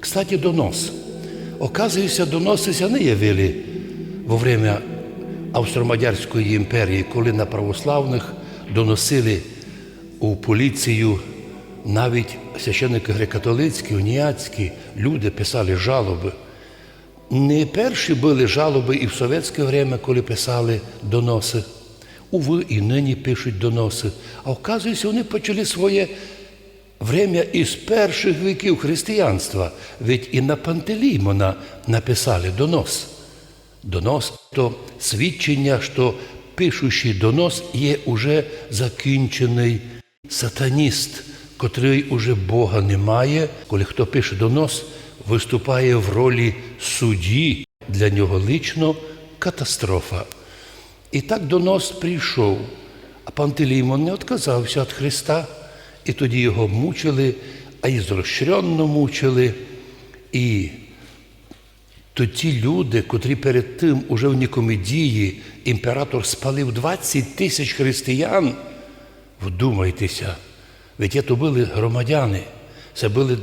Кстати, донос. Оказується, доносися не явили во время Австро-Мадярської імперії, коли на православних доносили у поліцію навіть священники греко-католицькі, уніатські, люди писали жалоби. Не перші були жалоби і в совєтське время, коли писали доноси. Уви і нині пишуть доноси. А оказується, вони почали своє время із перших віків християнства. Ведь і на Пантелеймона написали донос. Донос то свідчення, що пишущий донос є уже закінчений сатаніст, котрий уже Бога не має. Коли хто пише донос, виступає в ролі судді. Для нього лично катастрофа. І так донос прийшов, а Пантелеймон не відказався від Христа, і тоді його мучили, а і зрощренно мучили. І то ті люди, котрі перед тим уже в Нікомедії імператор спалив 20 тисяч християн, вдумайтеся, ведь це були громадяни, це були,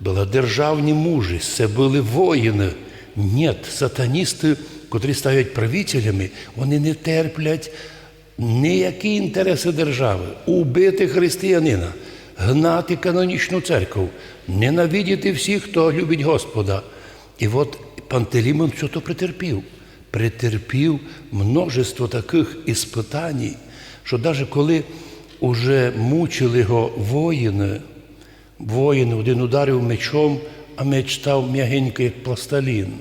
були державні мужі, це були воїни. Ні, сатаністи, котрі стають правителями, вони не терплять ніякі інтереси держави, убити християнина, гнати канонічну церкву, ненавидіти всіх, хто любить Господа. І от Пантелеймон все то претерпів. Претерпів множество таких іспитань, що навіть коли уже мучили його воїни, воїни один ударив мечом, а меч став м'ягенький, як пласталін.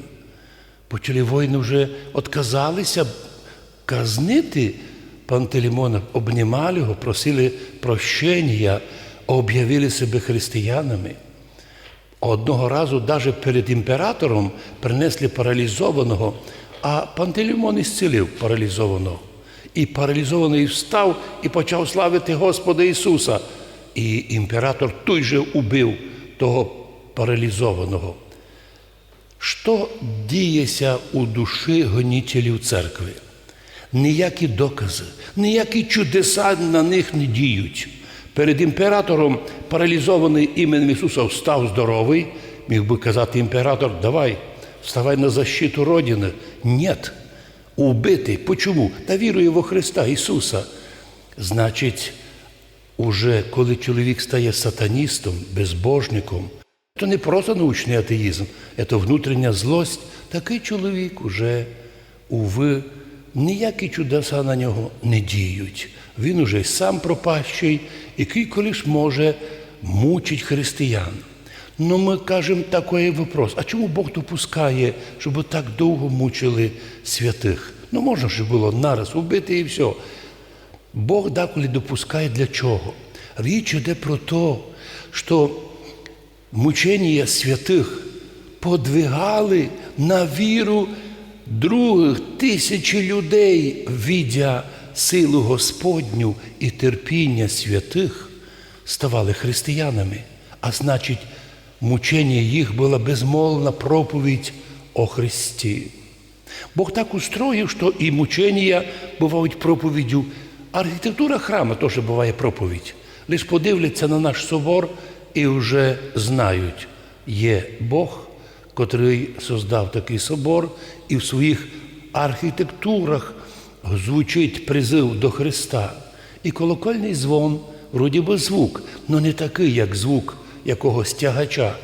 Почали воїни вже відказалися казнити Пантелеймона, обнімали його, просили прощення, об'явили себе християнами. Одного разу навіть перед імператором принесли паралізованого, а Пантелеймон ісцілив паралізованого. І паралізований встав і почав славити Господа Ісуса. І імператор той же убив того паралізованого. Що діється у душі гонітелів церкви? Ніякі докази, ніякі чудеса на них не діють. Перед імператором паралізований іменем Ісуса встав здоровий, міг би казати імператор, давай, вставай на защиту Родини. Ні. Убитий. Почому? Та вірує во Христа Ісуса. Значить, уже коли чоловік стає сатаністом, безбожником, то не просто научний атеїзм, це внутрішня злость, такий чоловік уже, уви, ніякі чудеса на нього не діють. Він уже й сам пропащий, який колись може мучить християн. Ну ми кажемо такий вопрос, а чому Бог допускає, щоб так довго мучили святих? Ну можна ж було нараз убити і все. Бог деколи допускає для чого? Річ йде про те, що мучення святих подвигали на віру других тисячі людей, видя силу Господню і терпіння святих, ставали християнами. А значить, мучення їх була безмолвна проповідь о Христі. Бог так устроїв, що і мучення бувають проповіддю. Архітектура храму теж буває проповідь. Лиш подивляться на наш собор і вже знають, є Бог, котрий создав такий собор, і в своїх архітектурах звучить призив до Христа. І колокольний дзвон, вроді би звук, але не такий, як звук якогось тягача.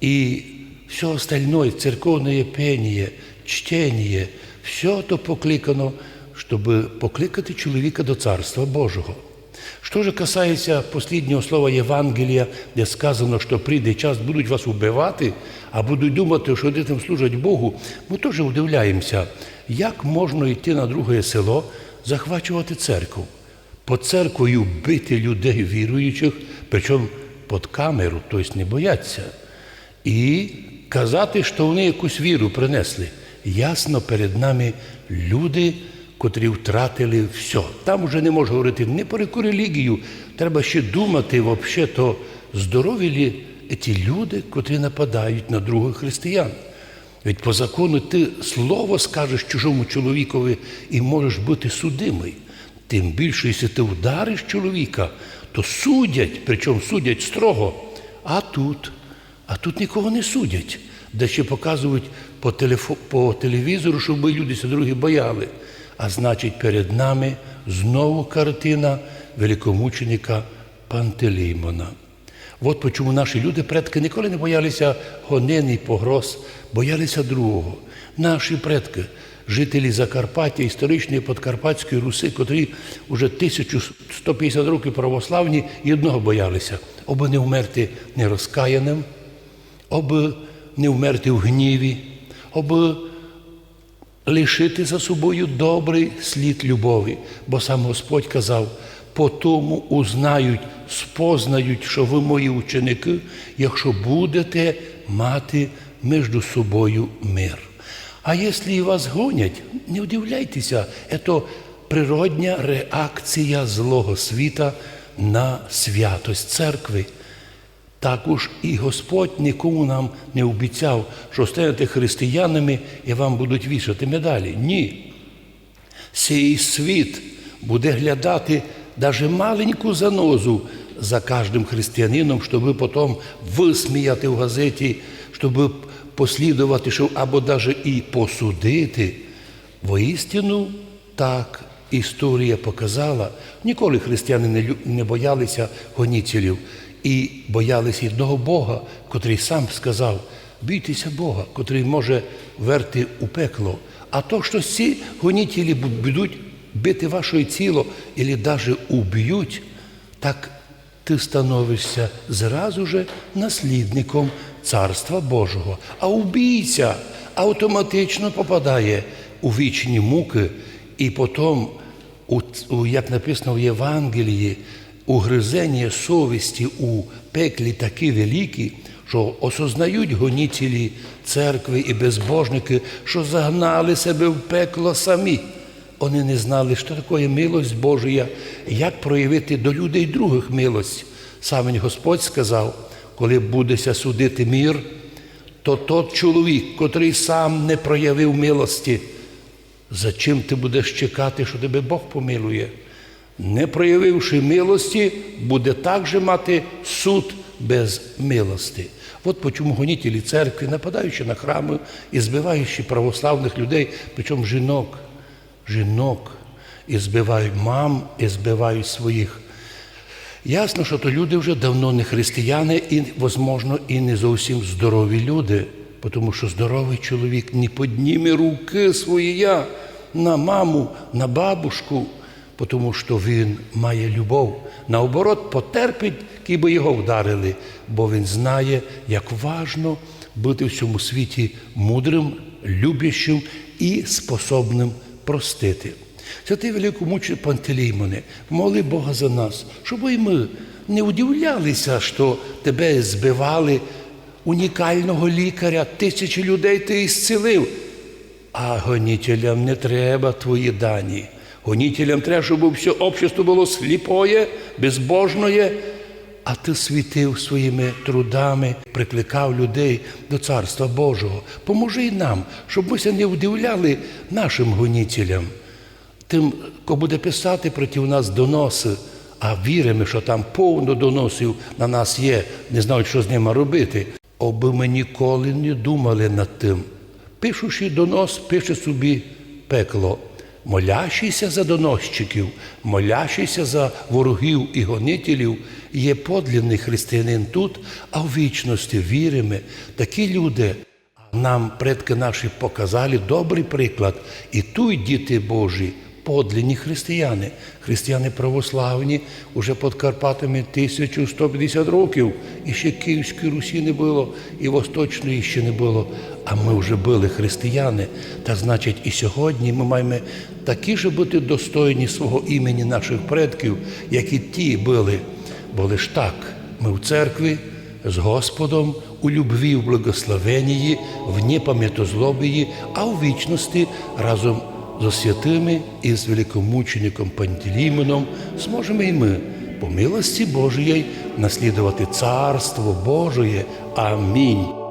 І все остальное, церковне пение, чтение, все то покликано, щоб покликати чоловіка до Царства Божого. Що ж касається посліднього слова Євангелія, де сказано, що прийде час, будуть вас убивати, а будуть думати, що там служать Богу, ми теж удивляємося, як можна йти на друге село, захвачувати церкву, по церквою бити людей віруючих, причому під камеру, тобто не бояться, і казати, що вони якусь віру принесли. Ясно перед нами люди котрі втратили все. Там вже не можна говорити не про яку релігію. Треба ще думати, взагалі, то здорові лі ті люди, котрі нападають на других християн. Ведь по закону ти слово скажеш чужому чоловікові і можеш бути судимий. Тим більше, якщо ти вдариш чоловіка, то судять, причому судять строго. А тут А тут нікого не судять, де ще показують по, телефо... по телевізору, щоб люди другі бояли. А значить, перед нами знову картина великомученика Пантелеймона. От почому наші люди, предки, ніколи не боялися гонин і погроз, боялися другого. Наші предки, жителі Закарпаття, історичної Подкарпатської Руси, котрі вже 1150 років православні, і одного боялися, аби не вмерти нерозкаяним, аби не вмерти в гніві, аби лишити за собою добрий слід любові, бо сам Господь казав, по тому узнають, спознають, що ви мої ученики, якщо будете мати між собою мир. А якщо вас гонять, не удивляйтеся, це природня реакція злого світа на святость церкви. Також і Господь нікому нам не обіцяв, що станете християнами і вам будуть вішати медалі. Ні. Цей світ буде глядати навіть маленьку занозу за кожним християнином, щоб потім висміяти в газеті, щоб послідувати, щоб або навіть і посудити. Воістину так історія показала, ніколи християни не боялися гонітелів і боялися одного Бога, котрий сам сказав: бійтеся Бога, котрий може верти у пекло. А то, що ці гонітелі будуть бити ваше тіло, або навіть уб'ють, так ти становишся зразу же наслідником Царства Божого. А убійця автоматично попадає у вічні муки, і потім, як написано в Євангелії, угризення совісті у пеклі такі великі, що осознають гонітелі церкви і безбожники, що загнали себе в пекло самі. Вони не знали, що таке милость Божия, як проявити до людей других милость. Сам Господь сказав, коли будеся судити мір, то тот чоловік, котрий сам не проявив милості, за чим ти будеш чекати, що тебе Бог помилує? Не проявивши милості, буде також мати суд без милості. От почому гонітелі церкви, нападаючи на храми і збиваючи православних людей, причому жінок, жінок, і збивають мам, і збивають своїх. Ясно, що то люди вже давно не християни і, можливо, і не зовсім здорові люди, тому що здоровий чоловік не підніме руки свої на маму, на бабушку, тому що він має любов. Наоборот, потерпить, би його вдарили, бо він знає, як важно бути в цьому світі мудрим, любящим і способним простити. Святий великомученик Пантелеймоне, моли Бога за нас, щоб і ми не удивлялися, що тебе збивали унікального лікаря, тисячі людей ти ісцілив. А гонітелям не треба твої дані. Гонітелям треба, щоб все общество було сліпоє, безбожноє, а ти світив своїми трудами, прикликав людей до Царства Божого. Поможи й нам, щоб ми не удивляли нашим гонітелям. Тим, хто буде писати проти нас доноси, а віримо, що там повно доносів на нас є, не знають, що з ними робити. Оби ми ніколи не думали над тим. Пишучи донос, пише собі пекло. Молящийся за доносчиків, молящийся за ворогів і гонителів, є подлинний християнин тут, а в вічності віримо. Такі люди нам предки наші показали добрий приклад. І тут діти Божі, подлинні християни, християни православні, уже під Карпатами 1150 років. І ще Київської Русі не було, і Восточної ще не було. А ми вже були християни. Та значить, і сьогодні ми маємо такі ж бути достойні свого імені наших предків, як і ті були. Бо лиш так, ми в церкві з Господом у любві, в благословенні, в непам'ятозлобії, а у вічності разом з святими і з великомучеником Пантелеймоном зможемо і ми по милості Божої наслідувати Царство Божої. Амінь.